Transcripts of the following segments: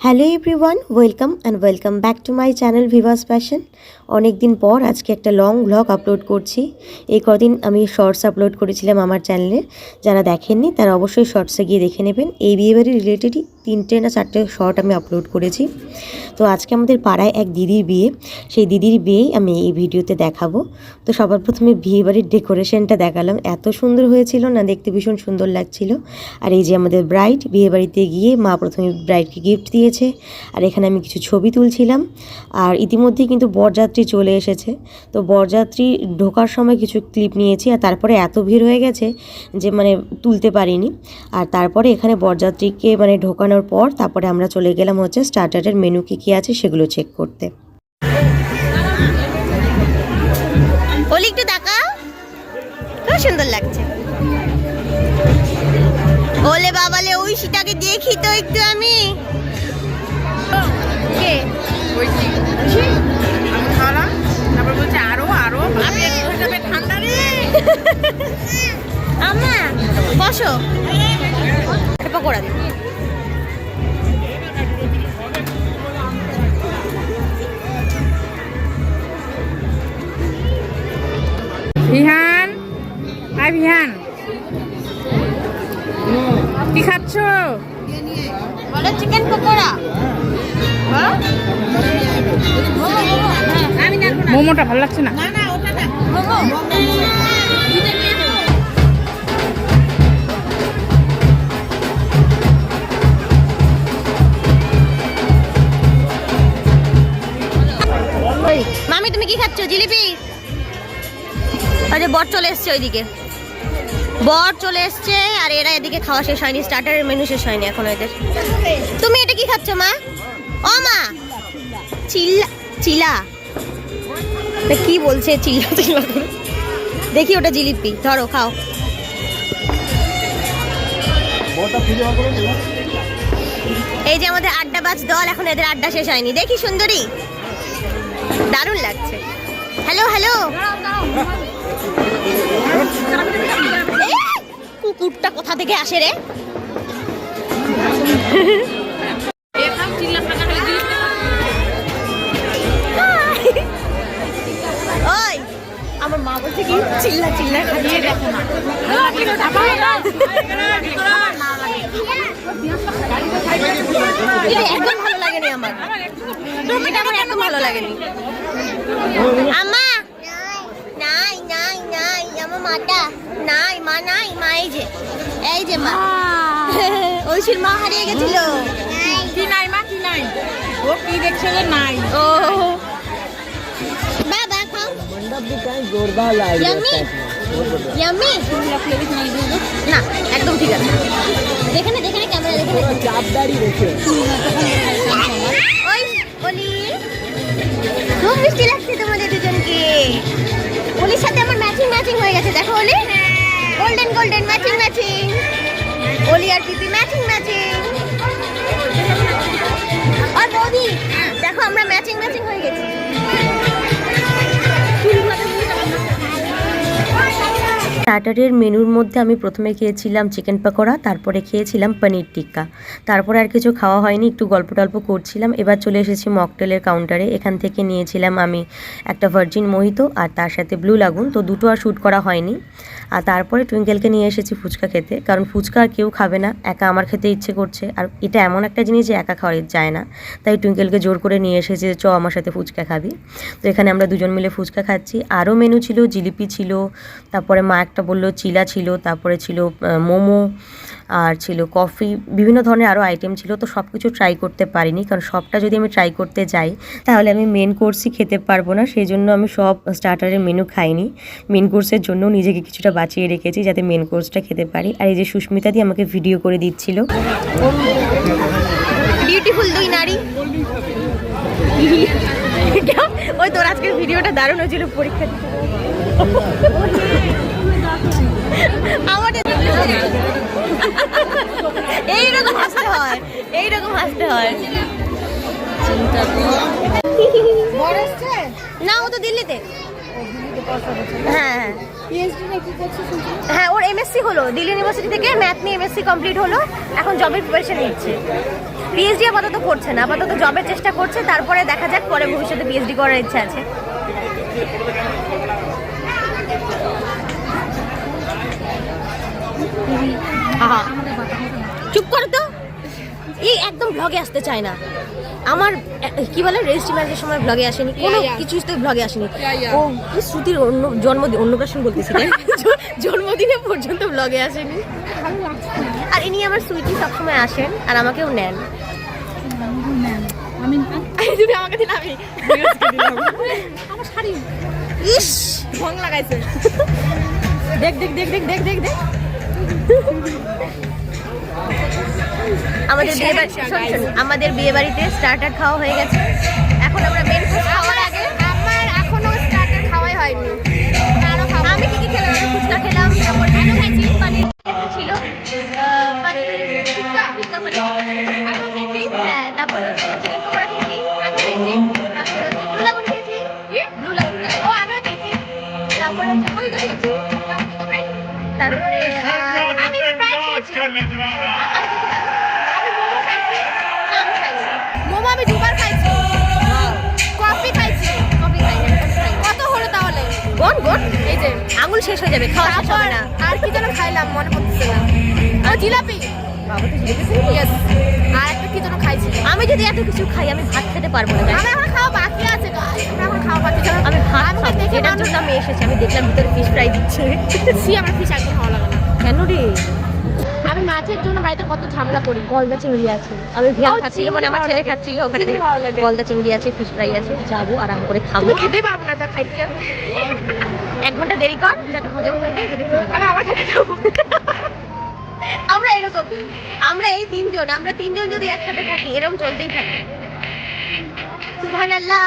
Hello everyone welcome and welcome back to my channel Vivas fashion অনেক দিন পর আজকে একটা লং ব্লগ আপলোড করছি। এই কদিন আমি শর্টস আপলোড করেছিলাম আমার চ্যানেলে যারা দেখেননি তারা অবশ্যই শর্টসে গিয়ে দেখে নেবেন। এই বিয়েবাড়ি রিলেটেডই তিনটে না চারটে শর্ট আমি আপলোড করেছি। তো আজকে আমাদের পাড়ায় এক দিদির বিয়ে। সেই দিদির বিয়েই আমি এই ভিডিওতে দেখাবো। তো সবার প্রথমে বিয়েবাড়ির ডেকোরেশনটা দেখালাম। এত সুন্দর হয়েছিল না, দেখতে ভীষণ সুন্দর লাগছিল। আর এই যে আমাদের ব্রাইড বিয়েবাড়িতে গিয়ে মা প্রথমে ব্রাইডকে গিফট দিয়েছে। আর এখানে আমি কিছু ছবি তুলছিলাম। আর ইতিমধ্যেই কিন্তু বরযাত্রী চলে এসেছে। তো বরযাত্রী ঢোকার সময় কিছু ক্লিপ নিয়েছি আর তারপরে এত ভিড় হয়ে গেছে যে মানে তুলতে পারিনি। আর তারপরে এখানে বরযাত্রীকে মানে ঢোকানোর পর তারপরে আমরা চলে গেলাম হচ্ছে স্টার্টারের মেনু কী কী আছে সেগুলো চেক করতে। ওলি একটু তাকাও খুব সুন্দর লাগছে। ওলে বাবালে ওই সিটাকে দেখি তো একটু আমি। কে? খারাপ তারপর বলছে আরও আরও ভাবি একটু যাবে ঠান্ডা রে। আমা বসো। পকোড়া বিহান কি খাচ্ছ? বলো চিকেন পকোড়া। মোমোটা ভালো লাগছে না? মামি। তুমি কি খাচ্ছ? জিলিপি? আরে বট চলে এসছে ওইদিকে। বর চলে এসছে আর এরা এদিকে খাওয়া শেষ হয়নি স্টার্টারের মেনু শেষ হয়নি এখন এদের। তুমি এটা কি খাচ্ছ মা? ও মা! চিল্লা চিলা। কি বলছে? চিল্লা চিল্লা করে। দেখি ওটা জিলিপি। ধরো খাও। এই যে আমাদের আড্ডা বাজ দল এখন এদের আড্ডা শেষ হয়নি। দেখি সুন্দরী। দারুণ লাগছে। হ্যালো হ্যালো কুকুরটা কোথা থেকে আসে রে? ওই আমার মা বলছে কি চিল্লা চিল্লা খাচ্ছে দেখো না এটা একদম ভালো লাগেনি আমার। টমেটো আমার একদম ভালো লাগেনি। আমা নাই নাই নাই আমার মাটা নাই মা নাই মা এই যে এই যে মা। ঐশীর মা হারিয়ে গেছিল। কি নাই মা কি নাই? ও কি দেখছে যে নাই? ও। বাবা খাও। ইয়াম্মি ইয়াম্মি না একদম ঠিক আছে। দেখে না দেখে না ক্যামেরা দেখে না চাপদারি রেখে ওই অলি। খুব মিষ্টি লাগছে তোমাদের দুজনকে। অলির সাথে আমার ম্যাচিং ম্যাচিং অলি আর পিপি ম্যাচিং ম্যাচিং আর বৌদি দেখো আমরা ম্যাচিং ম্যাচিং হয়ে গেছি। স্টার্টারের মেনুর মধ্যে আমি প্রথমে খেয়েছিলাম চিকেন পকোড়া, তারপরে খেয়েছিলাম পনির টিক্কা। তারপরে আর কিছু খাওয়া হয়নি, একটু গল্প টল্প করছিলাম। এবার চলে এসেছি মকটেলের কাউন্টারে এখান থেকে নিয়েছিলাম আমি একটা ভার্জিন মোহিত আর তার সাথে ব্লু লাগুন তো দুটো আর শ্যুট করা হয়নি। আর তারপরে টুইঙ্কেলকে নিয়ে এসেছি ফুচকা খেতে। কারণ ফুচকা আর কেউ খাবে না, একা আমার খেতে ইচ্ছে করছে। আর এটা এমন একটা জিনিস যে একা খাওয়া যায় না। তাই টুইঙ্কেলকে জোর করে নিয়ে এসেছে চ, আমার সাথে ফুচকা খাবি। তো এখানে আমরা দুজন মিলে ফুচকা খাচ্ছি। আরও মেনু ছিল, জিলিপি ছিল, তারপরে মা একটা বলল চিলা ছিল তারপরে ছিল মোমো আর ছিল কফি বিভিন্ন ধরনের আরও আইটেম ছিল তো সব কিছু ট্রাই করতে পারিনি কারণ সবটা যদি আমি ট্রাই করতে যাই তাহলে আমি মেন কোর্সই খেতে পারব না সেই জন্য আমি সব স্টার্টারের মেনু খাইনি। মেন কোর্সের জন্য নিজেকে কিছুটা বাঁচিয়ে রেখেছি যাতে মেন কোর্সটা খেতে পারি। আর এই যে সুস্মিতা দিয়ে আমাকে ভিডিও করে দিচ্ছিল। বিউটিফুল দুই নারী। ওই তোর আজকের ভিডিওটা দারুণ হয়েছিল পরীক্ষা দিতে। আমাদের এইরকম হাসতে হয় এইরকম হাসতে হয়। না ও তো দিল্লিতে। হ্যাঁ হ্যাঁ। হ্যাঁ ওর এমএসসি হলো দিল্লি ইউনিভার্সিটি থেকে ম্যাথ নিয়ে এমএসসি কমপ্লিট হলো এখন জবের প্রিপারেশন নিচ্ছে। পিএইচডি আপাতত করছে না আপাতত জবের চেষ্টা করছে তারপরে দেখা যাক পরে ভবিষ্যতে পিএইচডি করার ইচ্ছা আছে। চুপ করো তো। এই একদম ব্লগে আসতে চায় না। আমার কি বলে রেজিস্ট্রি সময় ব্লগে আসেনি। কোনো কিছু তো ব্লগে আসেনি। ও কি শ্রুতির অন্য জন্মদিন অন্নপ্রাশন বলতেছি? জন্মদিনে পর্যন্ত ব্লগে আসেনি। আর ইনি আমার সুইটি সবসময় আসেন আর আমাকেও নেন। আমাকে দিন আমার শাড়ি। ইস ভং লাগাইছে। দেখ দেখ দেখ দেখ দেখ দেখ দেখ। আমাদের বিয়ে বাড়ি আমাদের বিয়ে বাড়িতে স্টার্টার খাওয়া হয়ে গেছে। এখন আমরা মেন কোর্স খাওয়ার আগে আমার এখনও স্টার্টার খাওয়াই হয়নি। আমি কি কি খেলাম? আমি ফুচকা খেলাম তারপর আলু খাইছি পানির ছিল। পানির। টিক্কা, টিক্কা গোন গোন। এই যে আঙুল শেষ হয়ে যাবে খাওয়া শেষ হবে না। আর কি যেন খাইলাম মনে পড়তেছে না। ও জিলাপি। আমি যদি এত কিছু খাই আমি ভাত খেতে পারব না আমি এখন খাওয়া বাকি আছে। এখন খাওয়া বাকি আমি ভাত খাব। মানুষ- জন্য আমি এসেছি আমি দেখলাম ভিতরে ফিশ ফ্রাই দিচ্ছে। আমার ফিশ একদম খাওয়া লাগে না। কেন রে? মাছের জন্য বাড়িতে কত ঝামেলা করি? গলদা চিংড়ি আছে। আমি ভিয়ান ও, খাচ্ছি চিংড়ি মানে আমার ছেলে লাগে। খাচ্ছি ওখানে। গলদা চিংড়ি আছে ফিশ ফ্রাই আছে যাব আরাম করে খাব। খেতে পারব না তা খাইতে এক ঘণ্টা দেরি কর। যাতে হজম হয়ে যায় আমরা এরকম আমরা এই তিনজন আমরা তিনজন যদি একসাথে থাকি এরকম চলতেই থাকে। সুবহানাল্লাহ।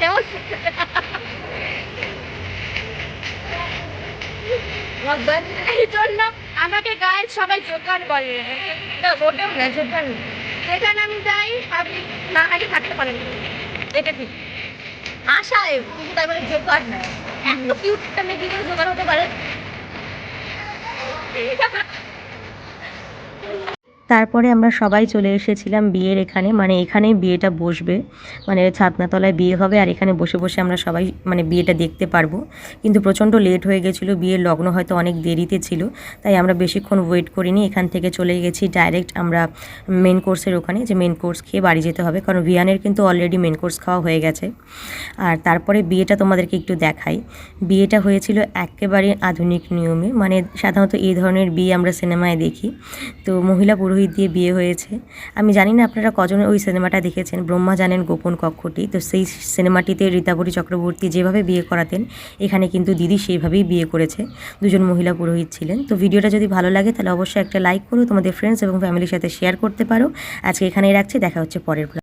কেমন? আমাকে গায়ে সবাই জোগাড় করে না, না, সেটা যেখানে আমি যাই আপনি না আগে থাকতে পারেন। এটা ঠিক আশায় কিন্তু তার মানে জোগাড় না। এত কিউট মেয়ে কি করে হতে পারে? তারপরে আমরা সবাই চলে এসেছিলাম বিয়ের এখানে। মানে এখানেই বিয়েটা বসবে। মানে ছাতনাতলায় বিয়ে হবে আর এখানে বসে বসে আমরা সবাই মানে বিয়েটা দেখতে পারব। কিন্তু প্রচণ্ড লেট হয়ে গেছিল, বিয়ের লগ্ন হয়তো অনেক দেরিতে ছিল। তাই আমরা বেশিক্ষণ ওয়েট করিনি। এখান থেকে চলে গেছি ডাইরেক্ট আমরা মেন কোর্সের ওখানে, যে মেন কোর্স খেয়ে বাড়ি যেতে হবে। কারণ ভিয়ানের কিন্তু অলরেডি মেন কোর্স খাওয়া হয়ে গেছে। আর তারপরে বিয়েটা তোমাদেরকে একটু দেখাই। বিয়েটা হয়েছিল একেবারে আধুনিক নিয়মে। মানে সাধারণত এই ধরনের বিয়ে আমরা সিনেমায় দেখি। তো মহিলা পুরোহিত দিয়ে বিয়ে হয়েছে। আমি জানি না আপনারা কজন ওই সিনেমাটা দেখেছেন, ব্রহ্মা জানেন গোপন কক্ষটি। তো সেই সিনেমাটিতে রীতাবরী চক্রবর্তী যেভাবে বিয়ে করাতেন, এখানে কিন্তু দিদি সেইভাবেই বিয়ে করেছে। দুজন মহিলা পুরোহিত ছিলেন। তো ভিডিওটা যদি ভালো লাগে, তাহলে অবশ্যই একটা লাইক করো, তোমাদের ফ্রেন্ডস এবং ফ্যামিলির সাথে শেয়ার করতে পারো। আজকে এখানেই রাখছি, দেখা হচ্ছে পরের